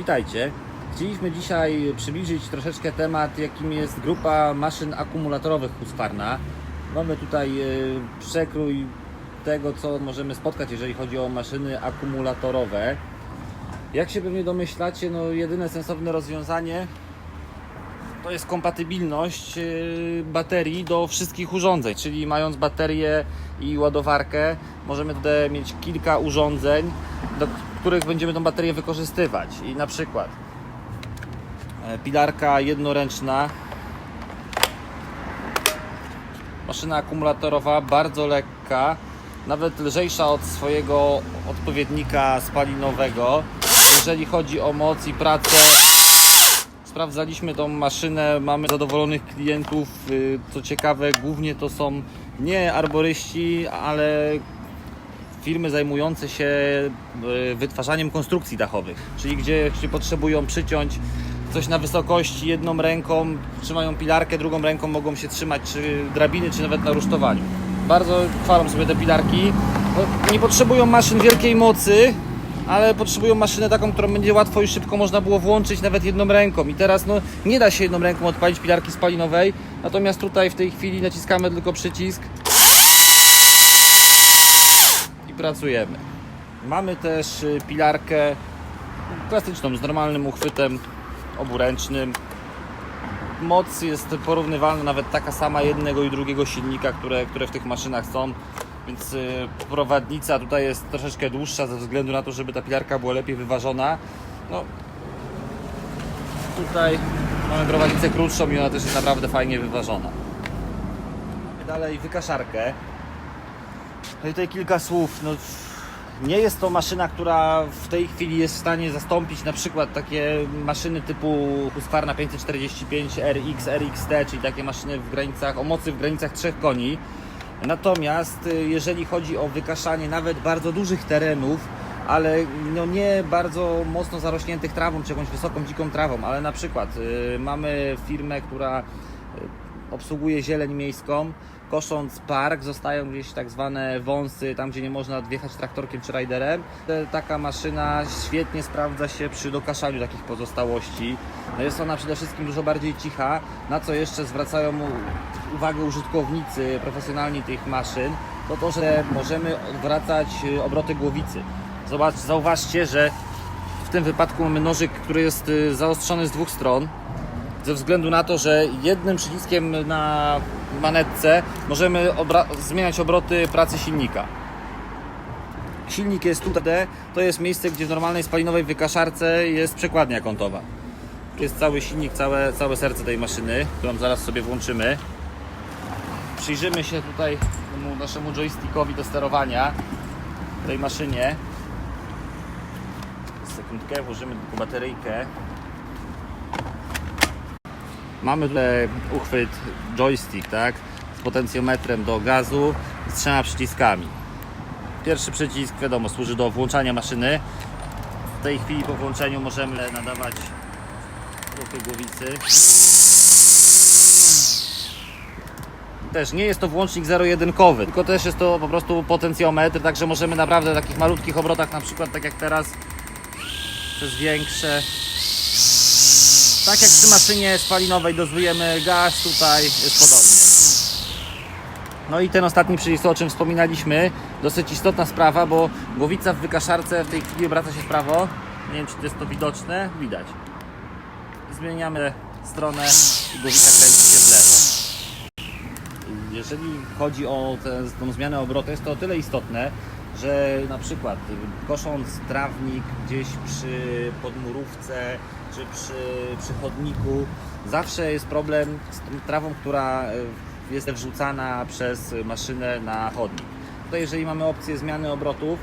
Witajcie. Chcieliśmy dzisiaj przybliżyć troszeczkę temat, jakim jest grupa maszyn akumulatorowych Husqvarna. Mamy tutaj e, przekrój tego, co możemy spotkać, jeżeli chodzi o maszyny akumulatorowe. Jak się pewnie domyślacie, no jedyne sensowne rozwiązanie to jest kompatybilność e, baterii do wszystkich urządzeń, czyli mając baterię i ładowarkę, możemy tutaj mieć kilka urządzeń, do których będziemy tą baterię wykorzystywać. I na przykład e, pilarka jednoręczna, maszyna akumulatorowa, bardzo lekka, nawet lżejsza od swojego odpowiednika spalinowego. Jeżeli chodzi o moc i pracę, Sprawdzaliśmy tą maszynę, mamy zadowolonych klientów. y, Co ciekawe, głównie to są nie arboryści, ale firmy zajmujące się y, wytwarzaniem konstrukcji dachowych, czyli gdzie się potrzebują przyciąć coś na wysokości jedną ręką, trzymają pilarkę, drugą ręką mogą się trzymać czy drabiny, czy nawet na rusztowaniu. Bardzo chwalą sobie te pilarki. No, nie potrzebują maszyn wielkiej mocy, ale potrzebują maszynę taką, którą będzie łatwo i szybko można było włączyć nawet jedną ręką. I teraz no, nie da się jedną ręką odpalić pilarki spalinowej, natomiast tutaj w tej chwili naciskamy tylko przycisk i pracujemy. Mamy też y, pilarkę klasyczną z normalnym uchwytem oburęcznym. Moc jest porównywalna, nawet taka sama jednego i drugiego silnika, które, które w tych maszynach są. Więc y, prowadnica tutaj jest troszeczkę dłuższa ze względu na to, żeby ta pilarka była lepiej wyważona. No, tutaj mamy prowadnicę krótszą i ona też jest naprawdę fajnie wyważona. Dalej wykaszarkę. No i tutaj kilka słów. No, nie jest to maszyna, która w tej chwili jest w stanie zastąpić na przykład takie maszyny typu Husqvarna 545 RX, RXT, czyli takie maszyny w granicach, o mocy w granicach 3 koni. Natomiast y, jeżeli chodzi o wykaszanie nawet bardzo dużych terenów, ale no nie bardzo mocno zarośniętych trawą czy jakąś wysoką dziką trawą, ale na przykład y, mamy firmę, która y, obsługuje zieleń miejską, kosząc park zostają gdzieś tak zwane wąsy, tam gdzie nie można wjechać traktorkiem czy riderem. Te- Taka maszyna świetnie sprawdza się przy dokaszaniu takich pozostałości. No jest ona przede wszystkim dużo bardziej cicha, na co jeszcze zwracają uwagę użytkownicy profesjonalni tych maszyn, to to, że możemy odwracać y, obroty głowicy. Zobacz, zauważcie, że w tym wypadku mamy nożyk, który jest y, zaostrzony z dwóch stron ze względu na to, że jednym przyciskiem na manetce możemy zmieniać obroty pracy silnika. Silnik jest tutaj, to jest miejsce, gdzie w normalnej spalinowej wykaszarce jest przekładnia kątowa. Jest cały silnik, całe, całe serce tej maszyny, którą zaraz sobie włączymy. Przyjrzymy się tutaj temu naszemu joystickowi do sterowania tej maszynie. Sekundkę, włożymy tylko bateryjkę. Mamy tutaj uchwyt joystick, tak? Z potencjometrem do gazu z trzema przyciskami. Pierwszy przycisk, wiadomo, służy do włączania maszyny. W tej chwili po włączeniu możemy nadawać ruchy głowicy. Też nie jest to włącznik zero-jedynkowy, tylko też jest to po prostu potencjometr, także możemy naprawdę w takich malutkich obrotach, na przykład tak jak teraz, przez większe tak jak przy maszynie spalinowej dozujemy gaz, tutaj jest podobnie. No i ten ostatni przycisk, o czym wspominaliśmy, dosyć istotna sprawa, bo głowica w wykaszarce w tej chwili obraca się w prawo. Nie wiem, czy to jest to widoczne. Widać. Zmieniamy stronę i głowica kręci. Jeżeli chodzi o tę, zmianę obrotu, jest to o tyle istotne, że na przykład y, kosząc trawnik gdzieś przy podmurówce czy przy, przy chodniku, zawsze jest problem z trawą, która y, jest wrzucana przez maszynę na chodnik. Tutaj jeżeli mamy opcję zmiany obrotów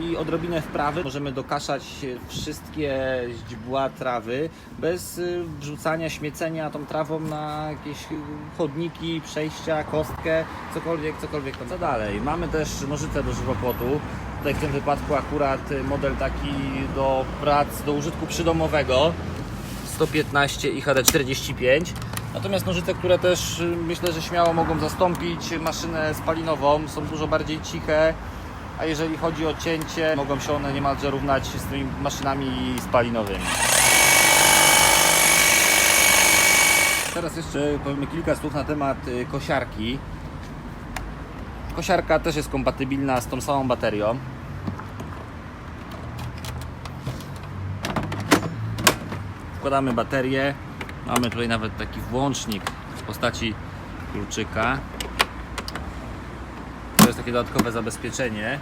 i odrobinę wprawy, możemy dokaszać wszystkie źdźbła trawy bez y, wrzucania, śmiecenia tą trawą na jakieś y, chodniki, przejścia, kostkę, cokolwiek, cokolwiek. Co dalej? Mamy też nożyce do żywopłotu. Tutaj w tym wypadku akurat model taki do prac, do użytku przydomowego 115 i HD45. Natomiast nożyce, które też y, myślę, że śmiało mogą zastąpić maszynę spalinową, są dużo bardziej ciche, a jeżeli chodzi o cięcie, mogą się one niemalże równać z tymi maszynami spalinowymi. Teraz jeszcze powiemy kilka słów na temat y, kosiarki. Kosiarka też jest kompatybilna z tą samą baterią. Wkładamy baterię. Mamy tutaj nawet taki włącznik w postaci kluczyka. Takie dodatkowe zabezpieczenie.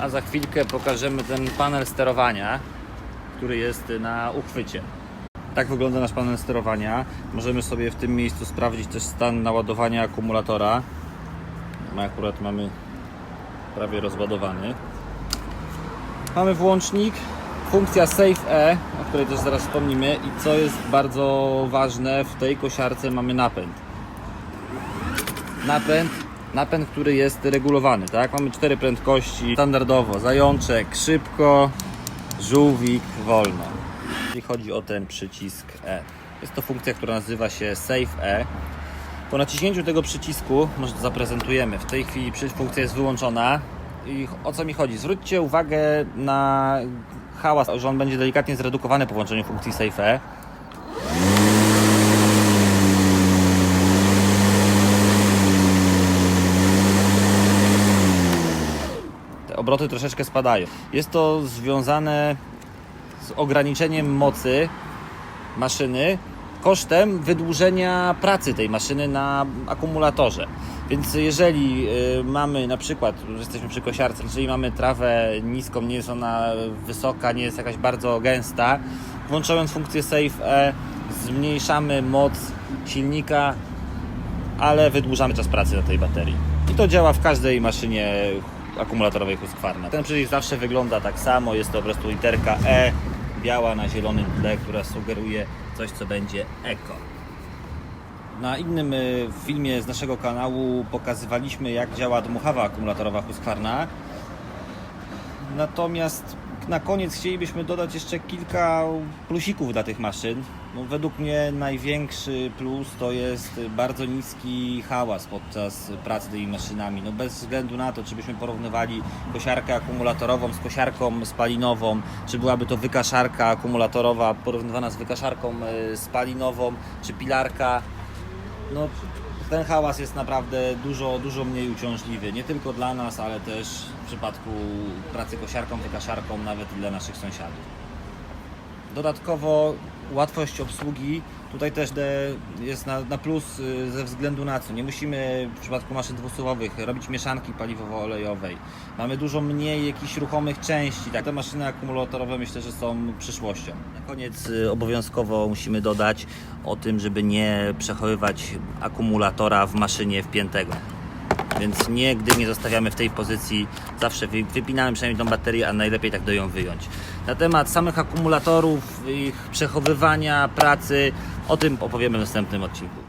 A za chwilkę pokażemy ten panel sterowania, który jest na uchwycie. Tak wygląda nasz panel sterowania. Możemy sobie w tym miejscu sprawdzić też stan naładowania akumulatora. My akurat mamy prawie rozładowany. Mamy włącznik, funkcja Save E, o której też zaraz wspomnimy i co jest bardzo ważne, w tej kosiarce mamy napęd. Napęd, napęd, który jest regulowany, tak? Mamy cztery prędkości, standardowo, zajączek, szybko, żółwik, wolno. Jeśli chodzi o ten przycisk E. Jest to funkcja, która nazywa się Save E. Po naciśnięciu tego przycisku, może to zaprezentujemy, w tej chwili funkcja jest wyłączona. I o co mi chodzi? Zwróćcie uwagę na hałas, że on będzie delikatnie zredukowany po włączeniu funkcji Save E. obroty troszeczkę spadają. Jest to związane z ograniczeniem mocy maszyny kosztem wydłużenia pracy tej maszyny na akumulatorze. Więc jeżeli y, mamy na przykład, jesteśmy przy kosiarce, jeżeli mamy trawę niską, nie jest ona wysoka, nie jest jakaś bardzo gęsta, włączając funkcję Save E zmniejszamy moc silnika, ale wydłużamy czas pracy na tej baterii. I to działa w każdej maszynie akumulatorowej Husqvarna. Ten przycisk zawsze wygląda tak samo, jest to po prostu literka E, biała na zielonym tle, która sugeruje coś, co będzie eko. Na innym y, filmie z naszego kanału pokazywaliśmy, jak działa dmuchawa akumulatorowa Husqvarna. Natomiast na koniec chcielibyśmy dodać jeszcze kilka plusików dla tych maszyn. No, według mnie największy plus to jest bardzo niski hałas podczas pracy tymi maszynami. No, bez względu na to, czy byśmy porównywali kosiarkę akumulatorową z kosiarką spalinową, czy byłaby to wykaszarka akumulatorowa porównywana z wykaszarką y, spalinową, czy pilarka no, ten hałas jest naprawdę dużo, dużo mniej uciążliwy. Nie tylko dla nas, ale też w przypadku pracy kosiarką, wykaszarką, nawet dla naszych sąsiadów. Dodatkowo łatwość obsługi tutaj też jest na, na plus y, ze względu na co. Nie musimy w przypadku maszyn dwusuwowych robić mieszanki paliwowo-olejowej. Mamy dużo mniej jakichś ruchomych części. Tak, te maszyny akumulatorowe myślę, że są przyszłością. Na koniec y, obowiązkowo musimy dodać o tym, żeby nie przechowywać akumulatora w maszynie wpiętego. Więc nigdy nie zostawiamy w tej pozycji, zawsze wy- wypinamy przynajmniej tą baterię, a najlepiej tak do ją wyjąć. Na temat samych akumulatorów, ich przechowywania, pracy, o tym opowiemy w następnym odcinku.